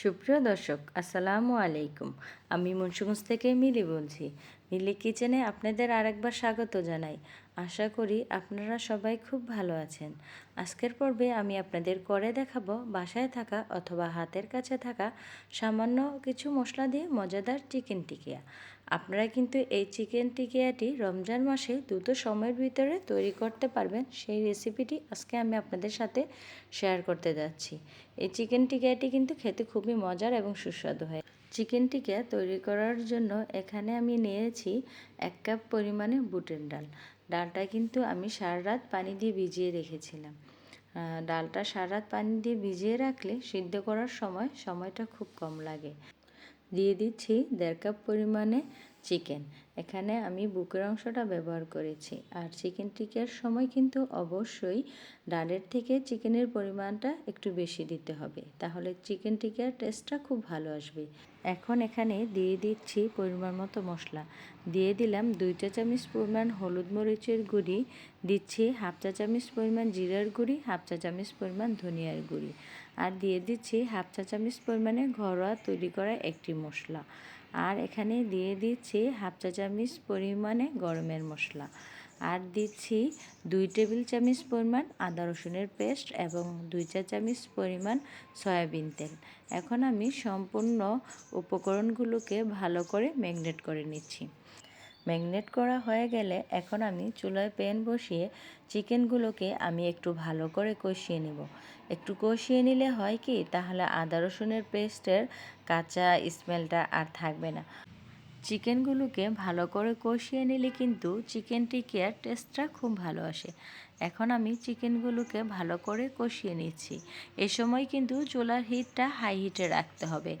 সুপ্রিয় দর্শক আসসালামু আলাইকুম। আমি মুন্সিগঞ্জ থেকে মিলি বলছি। মিলি কিচেনে আপনাদের আরেকবার স্বাগত জানাই। আশা করি আপনারা সবাই খুব ভালো আছেন। আজকের পর্বে আমি আপনাদের করে দেখাবো বাসায় থাকা অথবা হাতের কাছে থাকা সামান্য কিছু মশলা দিয়ে মজাদার চিকেন টিকিয়া। আপনারা কিন্তু এই চিকেন টিকিয়াটি রমজান মাসে দ্রুত সময়ের ভিতরে তৈরি করতে পারবেন। সেই রেসিপিটি আজকে আমি আপনাদের সাথে শেয়ার করতে যাচ্ছি। এই চিকেন টিকিয়াটি কিন্তু খেতে খুবই মজার এবং সুস্বাদু হয়। চিকেন টিকিয়া তৈরি করার জন্য এখানে আমি নিয়েছি এক কাপ পরিমাণে বুটের ডাল। ডালটা কিন্তু আমি সারা রাত পানি দিয়ে ভিজিয়ে রেখেছিলাম। ডালটা সারা রাত পানি দিয়ে ভিজিয়ে রাখলে সিদ্ধ করার সময় সময়টা খুব কম লাগে। দিয়ে দিচ্ছি দেড় কাপ পরিমাণে চিকেন। এখানে আমি বুকের অংশটা ব্যবহার করেছি। আর চিকেন টিকার সময় কিন্তু অবশ্যই ডালের থেকে চিকেনের পরিমাণটা একটু বেশি দিতে হবে। তাহলে চিকেন টিকার টেস্টটা খুব ভালো আসবে। এখন এখানে দিয়ে দিচ্ছি পরিমাণ মতো মশলা। দিয়ে দিলাম দুই চা চামচ পরিমাণ হলুদ মরিচের গুঁড়ি। দিচ্ছি হাফ চা চামচ পরিমাণ জিরার গুঁড়ি, হাফ চা চামচ পরিমাণ ধনিয়ার গুঁড়ি। আর দিয়ে দিচ্ছি হাফ চা চামচ পরিমাণে ঘরোয়া তৈরি করা একটি মশলা। আর এখানে দিয়ে দিচ্ছি হাফ চা চামচ পরিমাণে গরমের মশলা। আর দিচ্ছি দুই টেবিল চামচ পরিমাণ আদা রসুনের পেস্ট এবং দুই চা চামচ পরিমাণ সয়াবিন তেল। এখন আমি সম্পূর্ণ উপকরণগুলোকে ভালো করে ম্যাগনেট করে নিচ্ছি। ম্যাগনেট করা হয়ে গেলে এখন আমি চুলায় প্যান বসিয়ে চিকেনগুলোকে আমি একটু ভালো করে কষিয়ে নেব। একটু কষিয়ে নিলে হয় কি, তাহলে আদা রসুনের পেস্টের কাঁচা স্মেলটা আর থাকবে না। চিকেনগুলোকে ভালো করে কষিয়ে নিলে কিন্তু চিকেন টিকিয়ার টেস্টটা খুব ভালো আসে। এখন আমি চিকেনগুলোকে ভালো করে কষিয়ে নিচ্ছি। এ সময় কিন্তু চুলার হিটটা হাই হিটে রাখতে হবে।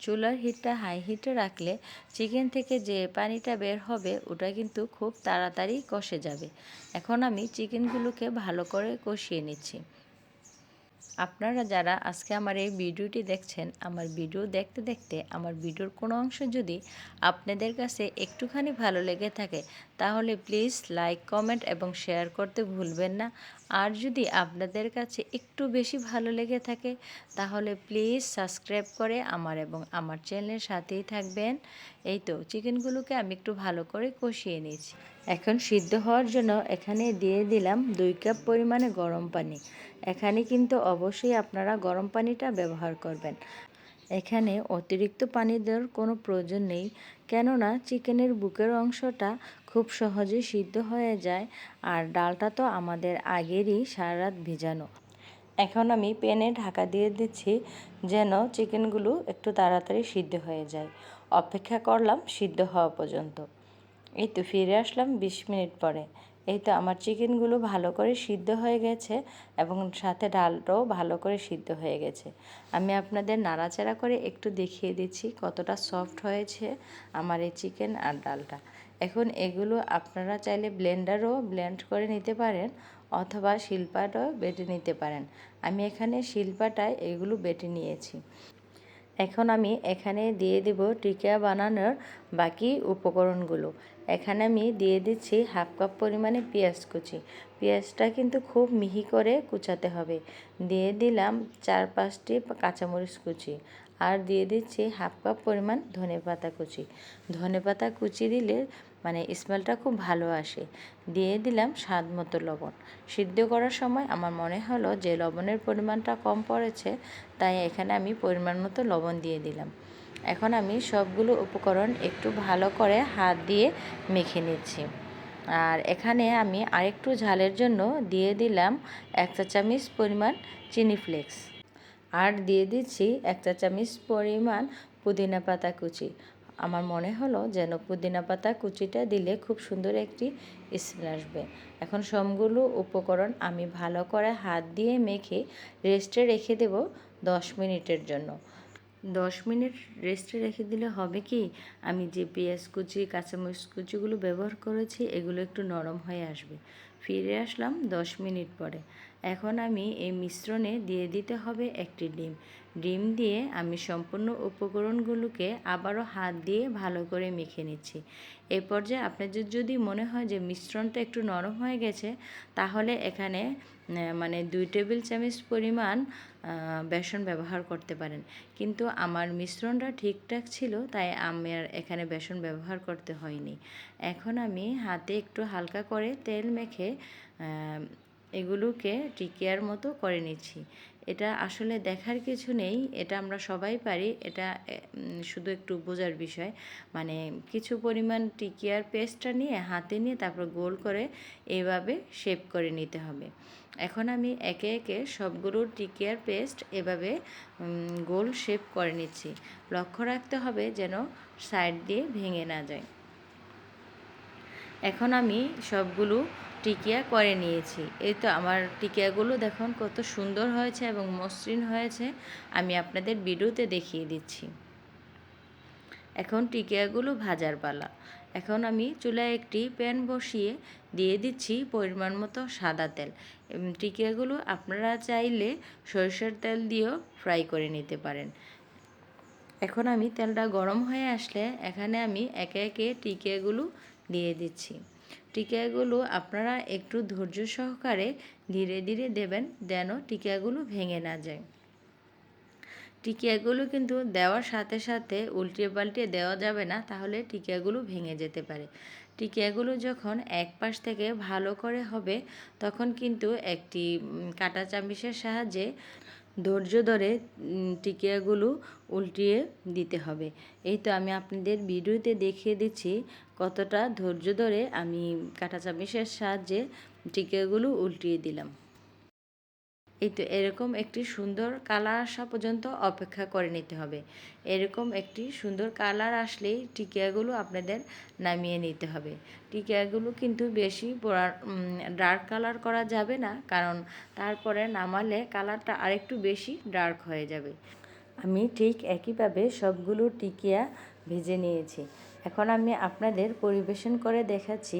চুলার হিটটা হাই হিটে রাখলে চিকেন থেকে যে পানিটা বের হবে, ওটা কিন্তু খুব তাড়াতাড়ি কষে যাবে। এখন আমি চিকেনগুলোকে ভালো করে কষিয়ে নিচ্ছি। আপনারা যারা আজকে আমার এই ভিডিওটি দেখছেন, আমার ভিডিও দেখতে দেখতে আমার ভিডিওর কোনো অংশ যদি আপনাদের কাছে একটুখানি ভালো লেগে থাকে, তাহলে প্লিজ লাইক, কমেন্ট এবং শেয়ার করতে ভুলবেন না। আর যদি আপনাদের কাছে একটু বেশি ভালো লেগে থাকে, তাহলে প্লিজ সাবস্ক্রাইব করে আমার এবং আমার চ্যানেলের সাথেই থাকবেন। এই তো, চিকেনগুলোকে আমি একটু ভালো করে কষিয়ে নিয়েছি। এখন সিদ্ধ হওয়ার জন্য এখানে দিয়ে দিলাম দুই কাপ পরিমাণে গরম পানি। এখানে কিন্তু অবশ্যই আপনারা গরম পানিটা ব্যবহার করবেন। এখানে অতিরিক্ত পানি দেওয়ার কোনো প্রয়োজন নেই, কেননা চিকেনের বুকের অংশটা খুব সহজে সিদ্ধ হয়ে যায় আর ডালটা তো আমাদের আগেরই সারা রাত ভিজানো। এখন আমি প্যানে ঢাকা দিয়ে দিচ্ছি যেন চিকেনগুলো একটু তাড়াতাড়ি সিদ্ধ হয়ে যায়। অপেক্ষা করলাম সিদ্ধ হওয়া পর্যন্ত। এই তো ফিরে আসলাম বিশ মিনিট পরে। এই তো আমার চিকেনগুলো ভালো করে সিদ্ধ হয়ে গেছে এবং সাথে ডালটাও ভালো করে সিদ্ধ হয়ে গেছে। আমি আপনাদের নাড়াচাড়া করে একটু দেখিয়ে দিচ্ছি কতটা সফট হয়েছে আমার এই চিকেন আর ডালটা। এখন এগুলো আপনারা চাইলে ব্লেন্ডারও ব্লেন্ড করে নিতে পারেন অথবা শিল্পাটাও বেটে নিতে পারেন। আমি এখানে শিল্পাটায় এগুলো বেটে নিয়েছি। এখন আমি এখানে দিয়ে দেব টিকা বানানোর বাকি উপকরণগুলো। এখানে আমি দিয়ে দিচ্ছি হাফ কাপ পরিমাণে পেঁয়াজ কুচি। পেঁয়াজটা কিন্তু খুব মিহি করে কুচাতে হবে। দিয়ে দিলাম চার পাঁচটি কাঁচামরিচ কুচি আর দিয়ে দিচ্ছি হাফ কাপ পরিমাণ ধনে পাতা কুচি। ধনে পাতা কুচি দিলে মানে স্মেলটা খুব ভালো আসে। দিয়ে দিলাম স্বাদ মতো লবণ। সিদ্ধ করার সময় আমার মনে হলো যে লবণের পরিমাণটা কম পড়েছে, তাই এখানে আমি পরিমাণ মতো লবণ দিয়ে দিলাম। এখন আমি সবগুলো উপকরণ একটু ভালো করে হাত দিয়ে মেখে নিচ্ছি। আর এখানে আমি আরেকটু ঝালের জন্য দিয়ে দিলাম এক চা চামচ পরিমাণ চিনি ফ্লেক্স। আর দিয়ে দিচ্ছি এক চা চামচ পরিমাণ পুদিনা পাতা কুচি। আমার মনে হলো যেন পুদিনা পাতা কুচিটা দিলে খুব সুন্দর একটি স্মেল আসবে। এখন সবগুলো উপকরণ আমি ভালো করে হাত দিয়ে মেখে রেস্টে রেখে দেব দশ মিনিটের জন্য। দশ মিনিট রেস্টে রেখে দিলে হবে কি? আমি যে পেঁয়াজ কুচি, কাঁচামরিচ কুচিগুলো ব্যবহার করেছি, এগুলো একটু নরম হয়ে আসবে। ফিরে আসলাম দশ মিনিট পরে। এখন আমি এই মিশ্রণে দিয়ে দিতে হবে একটি ডিম। ডিম দিয়ে আমি সম্পূর্ণ উপকরণগুলোকে আবারও হাত দিয়ে ভালো করে মেখে নিচ্ছি। এই পর্যায়ে আপনাদের যদি মনে হয় যে মিশ্রণটা একটু নরম হয়ে গেছে, তাহলে এখানে মানে দুই টেবিল চামচ পরিমাণ বেসন ব্যবহার করতে পারেন। কিন্তু আমার মিশ্রণটা ঠিকঠাক ছিল, তাই আমার এখানে বেসন ব্যবহার করতে হয়নি। এখন আমি হাতে একটু হালকা করে তেল মেখে এগুলোকে টিকিয়ার মতো করে নিচ্ছি। এটা আসলে দেখার কিছু নেই, এটা আমরা সবাই পারি, এটা শুধু একটু বোঝার বিষয়। মানে কিছু পরিমাণ টিকিয়ার পেস্টটা নিয়ে, হাতে নিয়ে তারপর গোল করে এইভাবে শেপ করে নিতে হবে। এখন আমি একে একে সবগুলো টিকিয়ার পেস্ট এভাবে গোল শেপ করে নিচ্ছি। লক্ষ্য রাখতে হবে যেন সাইড দিয়ে ভেঙে না যায়। এখন আমি সবগুলো টিকিয়া করে নিয়েছি। এই তো আমার টিকিয়াগুলো দেখুন কত সুন্দর হয়েছে এবং মসৃণ হয়েছে। আমি আপনাদের ভিডিওতে দেখিয়ে দিচ্ছি। এখন টিকিয়াগুলো ভাজার পালা। এখন আমি চুলায় একটি প্যান বসিয়ে দিয়ে দিচ্ছি পরিমাণ মতো সাদা তেল। টিকিয়াগুলো আপনারা চাইলে সরষের তেল দিয়েও ফ্রাই করে নিতে পারেন। এখন আমি তেলটা গরম হয়ে আসলে এখানে আমি একে একে টিকিয়াগুলো দিয়ে দিচ্ছি। টিকাগুলো আপনারা একটু ধৈর্য সহকারে ধীরে ধীরে দেবেন যেন টিকাগুলো ভেঙে না যায়। টিকিয়াগুলো কিন্তু দেওয়ার সাথে সাথে উল্টিয়ে পাল্টিয়ে দেওয়া যাবে না, তাহলে টিকিয়াগুলো ভেঙে যেতে পারে। টিকিয়াগুলো যখন এক পাশ থেকে ভালো করে হবে, তখন কিন্তু একটি কাটা চামিচের সাহায্যে ধৈর্য ধরে টিকিয়াগুলো উল্টিয়ে দিতে হবে। এই তো আমি আপনাদের ভিডিওতে দেখিয়ে দিচ্ছি কতটা ধৈর্য ধরে আমি কাঁটা চামিচের সাহায্যে টিকিয়াগুলো উল্টিয়ে দিলাম। এই তো এরকম একটি সুন্দর কালার আসা পর্যন্ত অপেক্ষা করে নিতে হবে। এরকম একটি সুন্দর কালার আসলেই টিকিয়াগুলো আপনাদের নামিয়ে নিতে হবে। টিকিয়াগুলো কিন্তু বেশি ডার্ক কালার করা যাবে না, কারণ তারপরে নামালে কালারটা আরেকটু বেশি ডার্ক হয়ে যাবে। আমি ঠিক একইভাবে সবগুলো টিকিয়া ভেজে নিয়েছি। এখন আমি আপনাদের পরিবেশন করে দেখাচ্ছি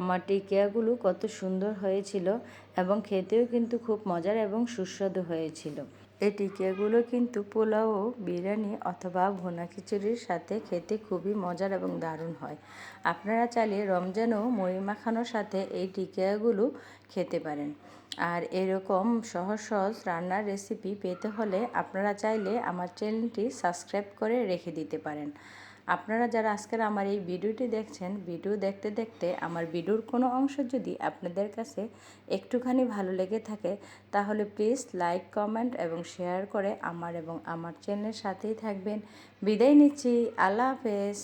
আমার টিকিয়াগুলো কত সুন্দর হয়েছিল এবং খেতেও কিন্তু খুব মজার এবং সুস্বাদু হয়েছিল। এই টিকিয়াগুলো কিন্তু পোলাও, বিরিয়ানি অথবা ভুনা খিচুড়ির সাথে খেতে খুবই মজার এবং দারুণ হয়। আপনারা চাইলে রমজানও মুড়ি মাখানোর সাথে এই টিকিয়াগুলো খেতে পারেন। আর এরকম সহজ সহজ রান্নার রেসিপি পেতে হলে আপনারা চাইলে আমার চ্যানেলটি সাবস্ক্রাইব করে রেখে দিতে পারেন। আপনারা যারা আজকের আমার এই ভিডিওটি দেখছেন, ভিডিও দেখতে দেখতে আমার ভিডিওর কোনো অংশ যদি আপনাদের কাছে একটুখানি ভালো লেগে থাকে, তাহলে প্লিজ লাইক, কমেন্ট এবং শেয়ার করে আমার এবং আমার চ্যানেলের সাথেই থাকবেন। বিদায় নিচ্ছি, আল্লাহ হাফেজ।